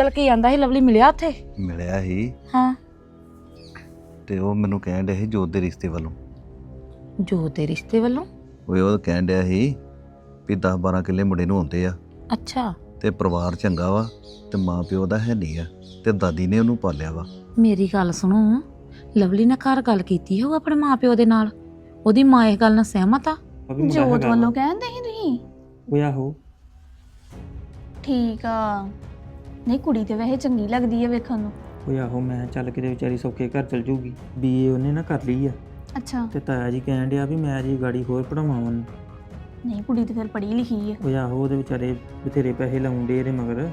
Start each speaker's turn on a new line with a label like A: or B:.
A: ਚਲ ਕੀ ਆਂਦਾ ਸੀ ਲਵਲੀ ਮਿਲਿਆ ਉੱਥੇ?
B: ਮਿਲਿਆ ਸੀ।
A: ਹਾਂ।
B: ਤੇ ਉਹ ਮੈਨੂੰ ਕਹਿਣ ਡਿਆ ਸੀ ਜੋਤ ਦੇ ਰਿਸ਼ਤੇ ਵੱਲੋਂ।
A: ਜੋ ਤੇ ਰਿਸ਼ਤੇ ਵੱਲੋਂ?
B: ਉਹ ਉਹ ਕਹਿਣ ਡਿਆ ਸੀ ਵੀ 10 12 ਕਿੱਲੇ ਮੁੰਡੇ ਨੂੰ ਹੁੰਦੇ ਆ।
A: ਅੱਛਾ।
B: ਤੇ ਪਰਿਵਾਰ ਚੰਗਾ ਵਾ ਤੇ ਮਾਂ ਪਿਓ ਦਾ ਹੈ ਨਹੀਂ ਆ ਤੇ ਦਾਦੀ ਨੇ ਉਹਨੂੰ ਪਾਲਿਆ ਵਾ।
A: ਮੇਰੀ ਗੱਲ ਸੁਣੋ ਲਵਲੀ ਨੇ ਘਰ ਗੱਲ ਕੀਤੀ ਹੋਊ ਆਪਣੇ ਮਾਪਿਓ ਦੇ ਨਾਲ? ਉਹਦੀ ਮਾਂ ਇਹ ਗੱਲ ਨਾਲ ਸਹਿਮਤ ਆ?
C: ਅਭੀ ਮੁੰਡਾ
D: ਜੋਤ
C: ਹੈਗਾ ਵਾ।
D: ਵੱਲੋਂ ਕਹਿੰਦੇ ਸੀ ਤੁਸੀਂ?
C: ਉਹ ਆਹੋ।
D: ਠੀਕ ਆ। ਨਹੀਂ ਕੁੜੀ ਤੇ ਵੈਸੇ ਚੰਗੀ ਲੱਗਦੀ ਆ ਵੇਖਣ ਨੂੰ।
C: ਉਹ ਆਹੋ ਮੈਂ ਚੱਲ ਕਿਤੇ ਵਿਚਾਰੀ ਸੌਖੇ ਘਰ ਚਲ ਜੂਗੀ। ਬੀਏ ਉਹਨੇ ਨਾ ਕਰ ਲਈ ਆ।
D: ਅੱਛਾ।
C: ਤੇ ਤਾਇਆ ਜੀ ਕਹਿਣ ਡਿਆ ਵੀ ਮੈਂ ਜੀ ਗਾੜੀ ਹੋਰ ਪੜਾਵਾਂ ਉਹਨੂੰ।
D: ਨਹੀਂ ਕੁੜੀ ਤੇ ਫਿਰ ਪੜ੍ਹੀ ਲਿਖੀ ਆ।
C: ਉਹ ਆਹੋ ਉਹਦੇ ਵਿਚਾਰੇ ਬਥੇਰੇ ਪੈਸੇ ਲਾਉਂਦੇ ਇਹਦੇ ਮਗਰ।